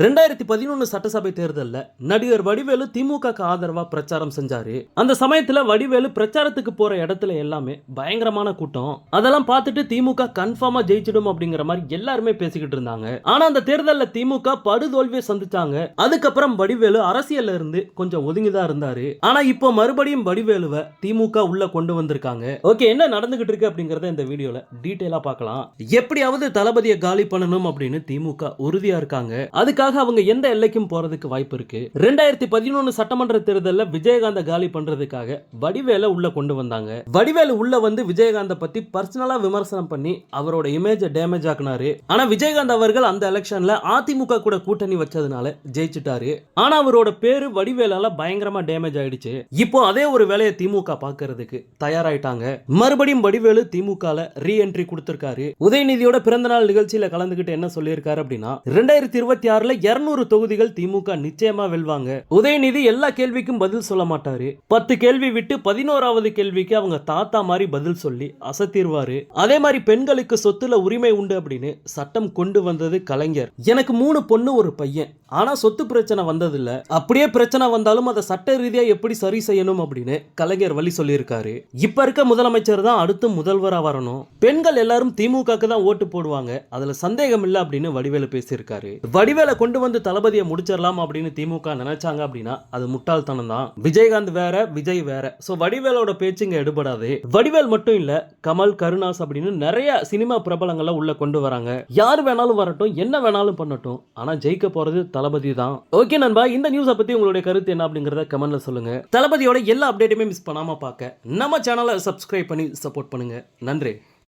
ரெண்டாயிரத்தி பதினொன்னு சட்டசபை தேர்தலில் நடிகர் வடிவேலு திமுகக்கு ஆதரவா பிரச்சாரம் செஞ்சாரு. அந்த சமயத்துல வடிவேலு பிரச்சாரத்துக்கு போற இடத்துல எல்லாமே பயங்கரமான கூட்டம். அதெல்லாம் பார்த்துட்டு திமுக கன்ஃபார்மா ஜெயிச்சிடும் அப்படிங்கிற மாதிரி எல்லாருமே பேசிக்கிட்டு இருந்தாங்க. ஆனா அந்த தேர்தலில் திமுக படுதோல்வியை சந்திச்சாங்க. அதுக்கப்புறம் வடிவேலு அரசியல்ல இருந்து கொஞ்சம் ஒதுங்கிதான் இருந்தாரு. ஆனா இப்போ மறுபடியும் வடிவேலுவை திமுக உள்ள கொண்டு வந்திருக்காங்க. ஓகே என்ன நடந்துகிட்டு இருக்கு அப்படிங்கறத இந்த வீடியோல டீட்டெயிலாக பார்க்கலாம். எப்படியாவது தளபதியை காலி பண்ணணும் அப்படின்னு திமுக உறுதியா இருக்காங்க. அதுக்கு அதுக்காக அவங்க எந்த எல்லைக்கும் போறதுக்கு வாய்ப்பு இருக்கு? ரெண்டாயிரத்தி பதினொன்னு சட்டமன்ற தேர்தலில் விஜயகாந்த காலி பண்றதுக்காக வடிவேல உள்ள கொண்டு வந்தாங்க. வடிவேலு உள்ள வந்து விஜயகாந்த பத்தி பர்சனலா விமர்சனம் பண்ணி அவரோட இமேஜை டேமேஜ் ஆக்குனாரு. ஆனா விஜயகாந்த் அவர்கள் அந்த எலெக்ஷன்ல அதிமுக கூட கூட்டணி வச்சதுனால ஜெயிச்சிட்டாரு. ஆனா அவரோட பேரு வடிவேலால பயங்கரமா டேமேஜ் ஆயிடுச்சு. இப்போ அதே ஒரு வேலையை திமுக பாக்குறதுக்கு தயாராயிட்டாங்க. மறுபடியும் வடிவேலு திமுக ரீ என்ட்ரி கொடுத்திருக்காரு. உதயநிதியோட பிறந்தநாள் நிகழ்ச்சியில கலந்துகிட்டு என்ன சொல்லியிருக்காரு அப்படின்னா ரெண்டாயிரத்தி இருபத்தி ஆறுல இருநூறு தொகுதிகள் திமுக நிச்சயமா வெல்வாங்க. உதயநிதி எல்லா கேள்விக்கும் பதில் சொல்ல மாட்டாரு. பத்து கேள்வி விட்டு பதினோராவது கேள்விக்கு அவங்க தாத்தா மாதிரி பதில் சொல்லி அசத்திடுவாரு அதே மாதிரி பெண்களுக்கு சொத்துல உரிமை உண்டு அப்படின்னு சட்டம் கொண்டு வந்தது கலைஞர். எனக்கு மூணு பொண்ணு ஒரு பையன். ஆனால் சொத்து பிரச்சனை வந்ததில்ல. அப்படியே பிரச்சனை வந்தாலும் அதை சட்ட ரீதியாக எப்படி சரி செய்யணும் அப்படின்னு கலைஞர் வழி சொல்லியிருக்காரு. இப்போ இருக்க முதலமைச்சர் தான் அடுத்து முதல்வராக வரணும். பெண்கள் எல்லாரும் திமுகக்கு தான் ஓட்டு போடுவாங்க. அதில் சந்தேகம் இல்லை அப்படின்னு வடிவேலு பேசியிருக்காரு. வடிவேலை கொண்டு வந்து தளபதியை முடிச்சிடலாம் அப்படின்னு திமுக நினைச்சாங்க அப்படின்னா அது முட்டாள்தனம் தான். விஜயகாந்த் வேற விஜய் வேற. ஸோ வடிவேலோட பேச்சு இங்கே எடுபடாது. வடிவேல் மட்டும் இல்லை கமல் கருணாஸ் அப்படின்னு நிறைய சினிமா பிரபலங்களை உள்ள கொண்டு வராங்க. யார் வேணாலும் வரட்டும் என்ன வேணாலும் பண்ணட்டும். ஆனால் ஜெயிக்க போறது தளபதி தான். ஓகே நண்பா இந்த நியூஸை பத்தி உங்களுடைய கருத்து என்ன அப்படிங்கறத கமெண்ட்ல சொல்லுங்க. தளபதியோட எல்லா அப்டேட்டுமே மிஸ் பண்ணாம பார்க்க நம்ம சேனலை சப்ஸ்கிரைப் பண்ணி சப்போர்ட் பண்ணுங்க. நன்றி.